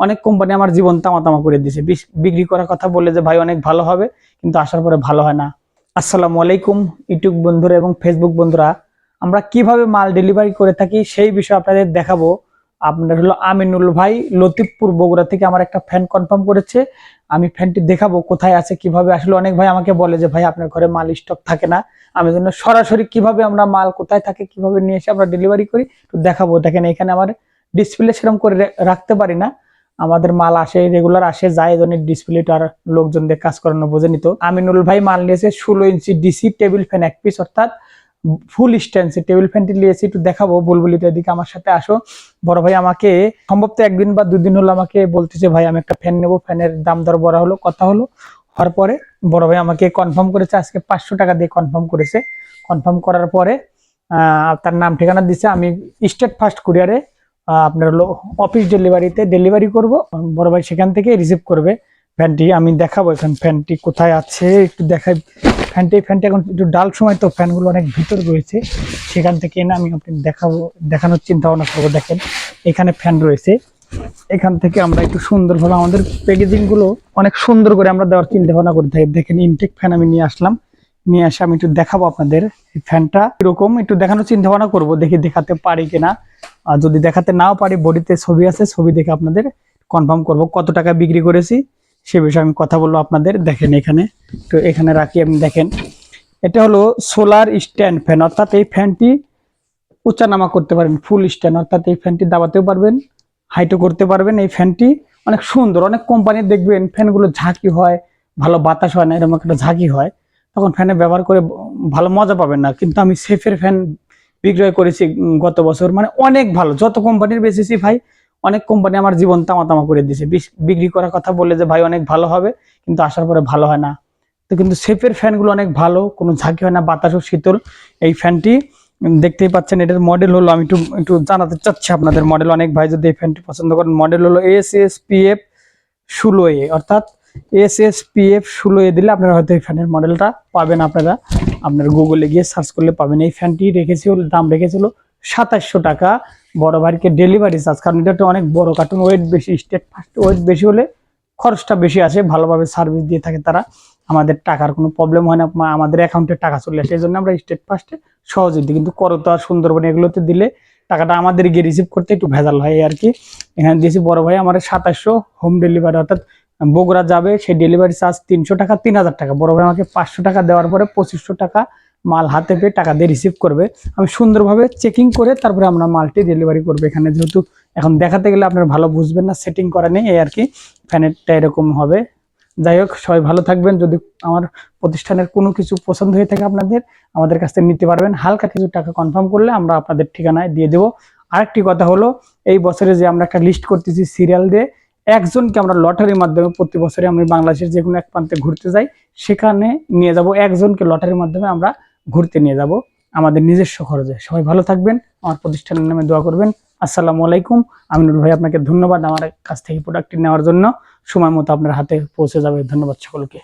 অনেক কোম্পানি আমার জীবন তামা তামা করে বিস- বিক্রি করার কথা বললে যে, ভাই, অনেক ভালো হবে, কিন্তু আসার পরে ভালো হয় না। আসসালামু আলাইকুম, ইউটিউব বন্ধুরা এবং ফেসবুক বন্ধুরা। আমরা কীভাবে মাল ডেলিভারি করে থাকি সেই বিষয়ে আপনাদের দেখাবো। আপনার হলো আমিনুল ভাই লতিফপুর বগুড়া থেকে আমার একটা ফ্যান কনফার্ম করেছে। আমি ফ্যানটি দেখাবো, কোথায় আছে, কীভাবে আসলে। অনেক ভাই আমাকে বলে যে, ভাই, আপনার ঘরে মাল স্টক থাকে না। আমি জন্য সরাসরি কীভাবে আমরা মাল কোথায় থাকে, কীভাবে নিয়ে এসে আমরা ডেলিভারি করি তো দেখাবো। দেখেন, এখানে আমার ডিসপ্লে সেরকম করে রাখতে পারি না। আমাদের মাল আসে রেগুলার আসে, যায়, এই জন্য ডিসপ্লেটা আর লোকজনদের কাজ করানো বোঝেনি তো আমিনুল ভাই মাল নিয়েছে ষোলো ইঞ্চি ডিসি টেবিল ফ্যান এক পিস অর্থাৎ ফুল স্ট্যান্সে টেবিল ফ্যানটি নিয়েছি, একটু দেখাবো বুলবুলিতে এদিকে আমার সাথে আসো। বড় ভাই আমাকে সম্ভব তো একদিন বা দুদিন হলো আমাকে বলতেছে, ভাই, আমি একটা ফ্যান নেব ফ্যানের দাম দর বড় হলো, কথা হলো। হওয়ার পরে বড় ভাই আমাকে কনফার্ম করেছে, আজকে পাঁচশো টাকা দিয়ে কনফার্ম করেছে। কনফার্ম করার পরে তার নাম ঠিকানা দিছে, আমি স্টেট ফার্স্ট কুরিয়ারে আপনার হলো অফিস ডেলিভারিতে ডেলিভারি করব। বড় ভাই সেখান থেকে রিসিভ করবে ফ্যানটি। আমি দেখাবো এখন ফ্যানটি কোথায় আছে। একটু দেখাই। ফ্যানটি ফ্যানটি এখন একটু ডাল সময়, তো ফ্যানগুলো অনেক ভিতর রয়েছে। সেখান থেকে এনে আমি আপনি দেখাবো, দেখানোর চিন্তা ভাবনা করব। দেখেন, এখানে ফ্যান রয়েছে। এখান থেকে আমরা একটু সুন্দরভাবে আমাদের প্যাকেজিংগুলো অনেক সুন্দর করে আমরা দেওয়ার চিন্তা ভাবনা করে থাকি। দেখেন ইনটেক ফ্যান আমি নিয়ে আসলাম। নিয়ে আসে, আমি একটু দেখাবো আপনাদের ফ্যানটা। এরকম একটু দেখানোর চিন্তা ভাবনা করব, দেখি দেখাতে পারি কিনা। আর যদি দেখাতে নাও পারি, বডিতে ছবি আছে, ছবি দেখে আপনাদের কনফার্ম করব কত টাকা বিক্রি করেছি। সে বিষয়ে আমি কথা বলব আপনাদের, দেখেন এখানে। তো এখানে রাখি, আপনি দেখেন। এটা হলো সোলার স্ট্যান্ড ফ্যান, অর্থাৎ এই ফ্যানটি উচ্চানামা করতে পারবেন ফুল স্ট্যান্ড, অর্থাৎ এই ফ্যানটি দাবাতেও পারবেন, হাইটও করতে পারবেন। এই ফ্যানটি অনেক সুন্দর, অনেক কোম্পানির দেখবেন, ফ্যানগুলো ঝাঁকি হয়, ভালো বাতাস হয় না, এরকম একটা ঝাঁকি হয়। তখন ফ্যানে ব্যবহার করে ভালো মজা পাবেন না। কিন্তু আমি সেফের ফ্যান বিক্রয় করেছি গত বছর। মানে অনেক ভালো। যত কোম্পানির বেচেছি ভাই, অনেক কোম্পানি আমার জীবন তামা তামা করে দিয়েছে বিক্রি করার কথা বললে যে, ভাই, অনেক ভালো হবে। কিন্তু আসার পরে ভালো হয় না। তো কিন্তু সেফের ফ্যানগুলো অনেক ভালো। কোনো ঝাঁকি হয় না বাতাসও শীতল। এই ফ্যানটি দেখতেই পাচ্ছেন এটার মডেল হলো, আমি একটু একটু জানাতে চাচ্ছি আপনাদের মডেল অনেক ভাই যদি এই ফ্যানটি পছন্দ করেন মডেল হলো এস এস পি এফ ষোলো এ অর্থাৎ এস এস পি এফ ষোলো এ দিলে আপনারা হয়তো এই ফ্যানের মডেলটা পাবেন আপনারা। আপনার গুগলে গিয়ে সার্চ করলে পাবেন। এই ফ্যানটি রেখেছি হলো দাম রেখেছিল সাতাশশো টাকা। বড় ভাইকে ডেলিভারি চার্জ কারণ এটা তো অনেক বড় কার্টুন ওয়েট বেশি স্টেট ফার্স্ট ওয়েট বেশি হলে খরচটা বেশি আসে। ভালোভাবে সার্ভিস দিয়ে থাকে তারা। আমাদের টাকার কোনো প্রবলেম হয় না আমাদের অ্যাকাউন্টে টাকা চলে আসে। এই জন্য আমরা স্টেট ফার্স্টে সহজে দিই। কিন্তু করতোয়া সুন্দরবন এগুলোতে দিলে টাকাটা আমাদের গিয়ে রিসিভ করতে একটু ভেজাল হয় আর কি। এখানে দিয়েছি বড় ভাই, আমার সাতাশশো হোম ডেলিভারি অর্থাৎ বগুড়া যাবে সেই ডেলিভারি চার্জ তিনশো টাকা, তিন হাজার টাকা। বড় ভাই আমাকে পাঁচশো টাকা দেওয়ার পরে পঁচিশশো টাকা মাল হাতে পেয়ে টাকা দিয়ে রিসিভ করবে। আমি সুন্দরভাবে চেকিং করে তারপরে আমরা মালটি ডেলিভারি করব। এখানে যেহেতু এখন দেখাতে গেলে আপনারা ভালো বুঝবেন না সেটিং করা নেই, এই আর কি। ফ্যানেরটা এরকম হবে। যাই হোক, সবাই ভালো থাকবেন। যদি আমার প্রতিষ্ঠানের কোনো কিছু পছন্দ হয়ে থাকে আপনাদের, আমাদের কাছ থেকে নিতে পারবেন। হালকা কিছু টাকা কনফার্ম করলে আমরা আপনাদের ঠিকানায় দিয়ে দেবো। আরেকটি কথা হলো, এই বছরে যে আমরা একটা লিস্ট করতেছি সিরিয়াল দিয়ে একজনকে আমরা লটারির মাধ্যমে প্রতি বছরে আমরা বাংলাদেশের যে কোনো এক প্রান্তে ঘুরতে যাই, সেখানে নিয়ে যাব, একজনকে লটারির মাধ্যমে আমরা ঘুরতে নিয়ে যাব আমাদের নিজস্ব খরচে। সবাই ভালো থাকবেন, আমার প্রতিষ্ঠানের নামে দোয়া করবেন। আসসালামু আলাইকুম, আমিনুল ভাই আপনাকে ধন্যবাদ আমার কাছ থেকে প্রোডাক্টটি নেওয়ার জন্য। সময় মতো আপনার হাতে পৌঁছে যাবে। ধন্যবাদ সকলকে।